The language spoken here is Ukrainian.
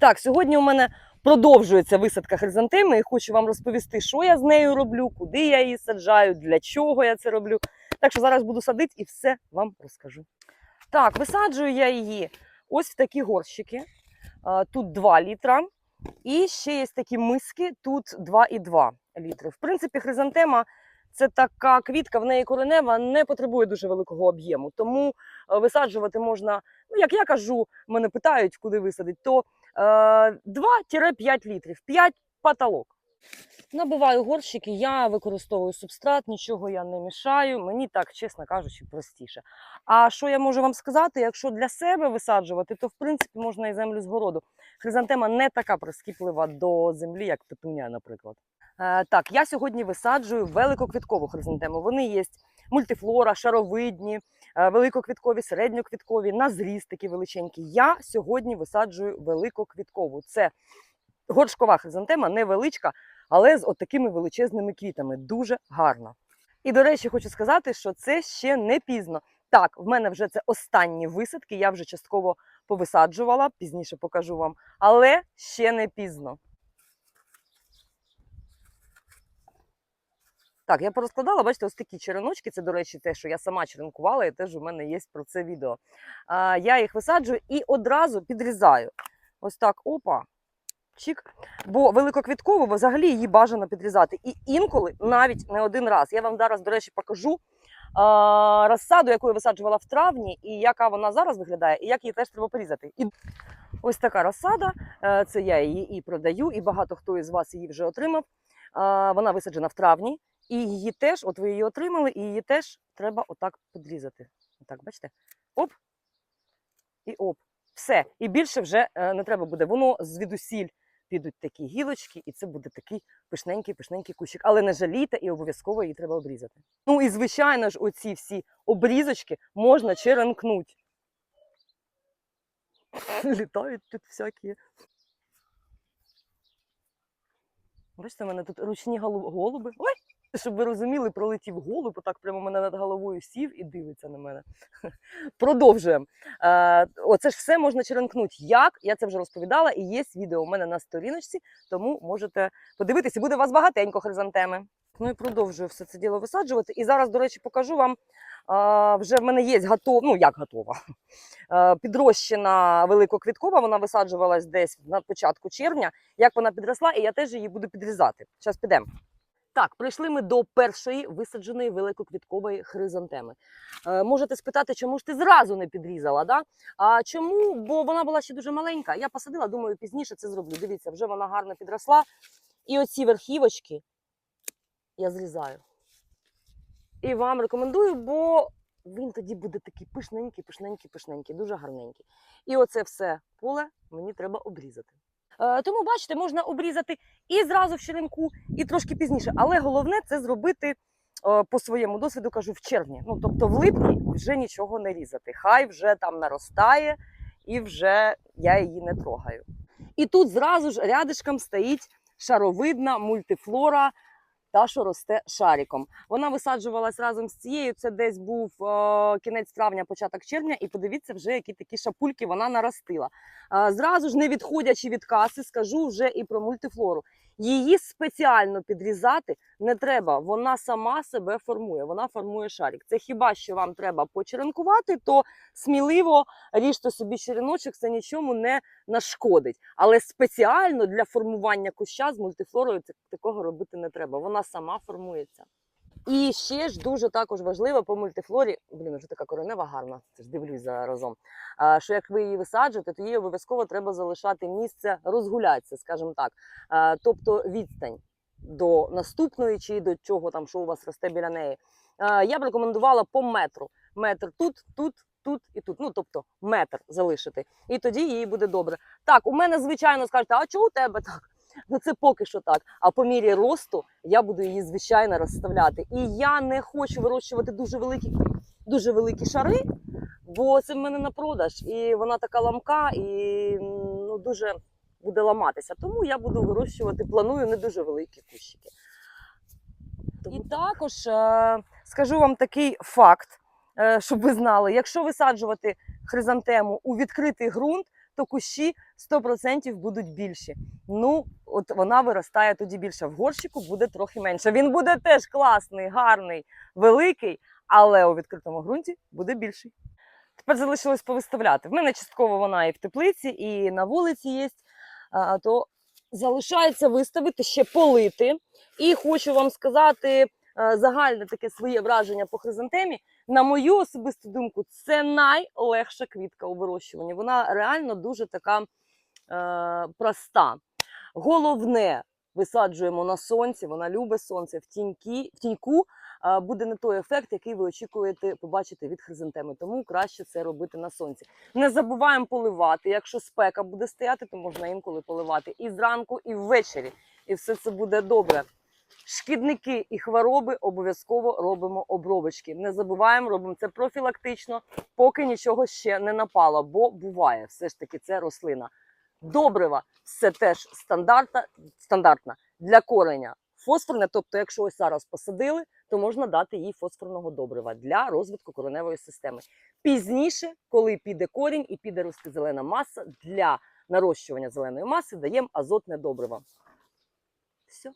Так, сьогодні у мене продовжується висадка хризантеми і хочу вам розповісти, що я з нею роблю, куди я її саджаю, для чого я це роблю. Так що зараз буду садити і все вам розкажу. Так, висаджую я її ось в такі горщики. Тут 2 літра. І ще є такі миски, тут 2,2 літри. В принципі, хризантема це така квітка, в неї коренева не потребує дуже великого об'єму. Тому е, висаджувати можна, ну як я кажу, мене питають, куди висадити, то 2-5 літрів, 5 потолок. Набиваю горщики, я використовую субстрат, нічого я не мішаю. Мені так, чесно кажучи, простіше. А що я можу вам сказати? Якщо для себе висаджувати, то в принципі можна і землю з городу. Хризантема не така прискіплива до землі, як петуня, наприклад. Е, так, я сьогодні висаджую великоквіткову хризантему. Вони є мультифлора, шаровидні, е, великоквіткові, середньоквіткові, на зріст такі величенькі. Я сьогодні висаджую великоквіткову. Це горшкова хризантема, невеличка, але з отакими величезними квітами. Дуже гарна. І, до речі, хочу сказати, що це ще не пізно. Так, в мене вже це останні висадки, я вже частково повисаджувала, пізніше покажу вам, але ще не пізно. Так, я порозкладала, бачите, ось такі череночки. Це, до речі, те, що я сама черенкувала, і теж у мене є про це відео. А, я їх висаджую і одразу підрізаю. Ось так, опа. Чик. Бо великоквіткову взагалі її бажано підрізати. І інколи навіть не один раз. Я вам зараз, до речі, покажу а, розсаду, яку я висаджувала в травні, і яка вона зараз виглядає, і як її теж треба порізати. І ось така розсада. е, Це я її і продаю, і багато хто із вас її вже отримав. А, Вона висаджена в травні. І її теж, от ви її отримали, і її теж треба отак підрізати. Отак, бачите? Оп. І оп. Все. І більше вже е, не треба буде. Воно звідусіль підуть такі гілочки, і це буде такий пишненький, пишненький кущик. Але не жалійте і обов'язково її треба обрізати. Ну і звичайно ж, оці всі обрізочки можна черенкнути. Літають тут всякі. Бачите, у мене тут ручні голуби. Ой! Щоб ви розуміли, пролетів голуб, отак прямо мене над головою сів і дивиться на мене. Продовжуємо. Е, оце ж все можна черенкнути. Як? Я це вже розповідала, і є відео у мене на сторіночці, тому можете подивитися, буде у вас багатенько хризантеми. Ну і продовжую все це діло висаджувати. І зараз, до речі, покажу вам. е, вже в мене є готова, ну як готова. Е, підрощена великоквіткова, вона висаджувалась десь на початку червня. Як вона підросла, і я теж її буду підрізати. Зараз підемо. Так, прийшли ми до першої висадженої великоквіткової хризантеми. Е, можете спитати, чому ж ти зразу не підрізала? Да? А чому? Бо вона була ще дуже маленька. Я посадила, думаю, пізніше це зроблю. Дивіться, вже вона гарно підросла. І оці верхівочки я зрізаю. І вам рекомендую, бо він тоді буде такий пишненький, пишненький, пишненький, дуже гарненький. І оце все поле мені треба обрізати. Е, тому, бачите, можна обрізати і зразу в черенку, і трошки пізніше. Але головне це зробити е, по своєму досвіду, кажу, в червні. Ну, тобто в липні вже нічого не різати. Хай вже там наростає, і вже я її не трогаю. І тут зразу ж рядишком стоїть шаровидна мультифлора. Та, що росте шариком. Вона висаджувалась разом з цією. Це десь був е, кінець травня, початок червня, і подивіться, вже які такі шапульки вона наростила. Е, зразу ж не відходячи від каси, скажу вже і про мультифлору. Її спеціально підрізати не треба. Вона сама себе формує. Вона формує шарик. Це хіба що вам треба почеренкувати, то сміливо ріжте собі череночок, це нічому не нашкодить. Але спеціально для формування куща з мультифлорою такого робити не треба. Вона сама формується. І ще ж дуже також важливо по мультифлорі, блін, вже така коренева гарна, це ж дивлюсь заразом. А, що як ви її висаджуєте, то їй обов'язково треба залишати місце розгулятися, скажімо так. Тобто відстань до наступної чи до чого там, що у вас росте біля неї. А, я б рекомендувала по метру. Метр тут, тут, тут і тут. Ну, тобто метр залишити. І тоді їй буде добре. Так, у мене, звичайно, скажете, а чого у тебе так? Ну це поки що так. А по мірі росту я буду її звичайно розставляти. І я не хочу вирощувати дуже великі, дуже великі шари, бо це в мене на продаж. І вона така ламка і ну, дуже буде ламатися. Тому я буду вирощувати, планую не дуже великі кущики. І також е, скажу вам такий факт, е, щоб ви знали: якщо висаджувати хризантему у відкритий ґрунт, то кущі 100% будуть більші. Ну, от вона виростає тоді більше. В горщику буде трохи менше. Він буде теж класний, гарний, великий, але у відкритому ґрунті буде більший. Тепер залишилось повиставляти. В мене частково вона і в теплиці, і на вулиці є. То залишається виставити ще полити. І хочу вам сказати загальне таке своє враження по хризантемі. На мою особисту думку, це найлегша квітка у вирощуванні. Вона реально дуже така е, проста. Головне, висаджуємо на сонці, вона любить сонце в тінькі, в тіньку. е, Буде не той ефект, який ви очікуєте побачити від хризантеми. Тому краще це робити на сонці. Не забуваємо поливати. Якщо спека буде стояти, то можна інколи поливати і зранку, і ввечері. І все це буде добре. Шкідники і хвороби обов'язково робимо обробочки. Не забуваємо, робимо це профілактично, поки нічого ще не напало, бо буває все ж таки це рослина. Добрива це теж стандарта, стандартна для кореня. Фосфорне, тобто, якщо ось зараз посадили, то можна дати їй фосфорного добрива для розвитку кореневої системи. Пізніше, коли піде корінь і піде рости зелена маса, для нарощування зеленої маси даємо азотне добриво. Все.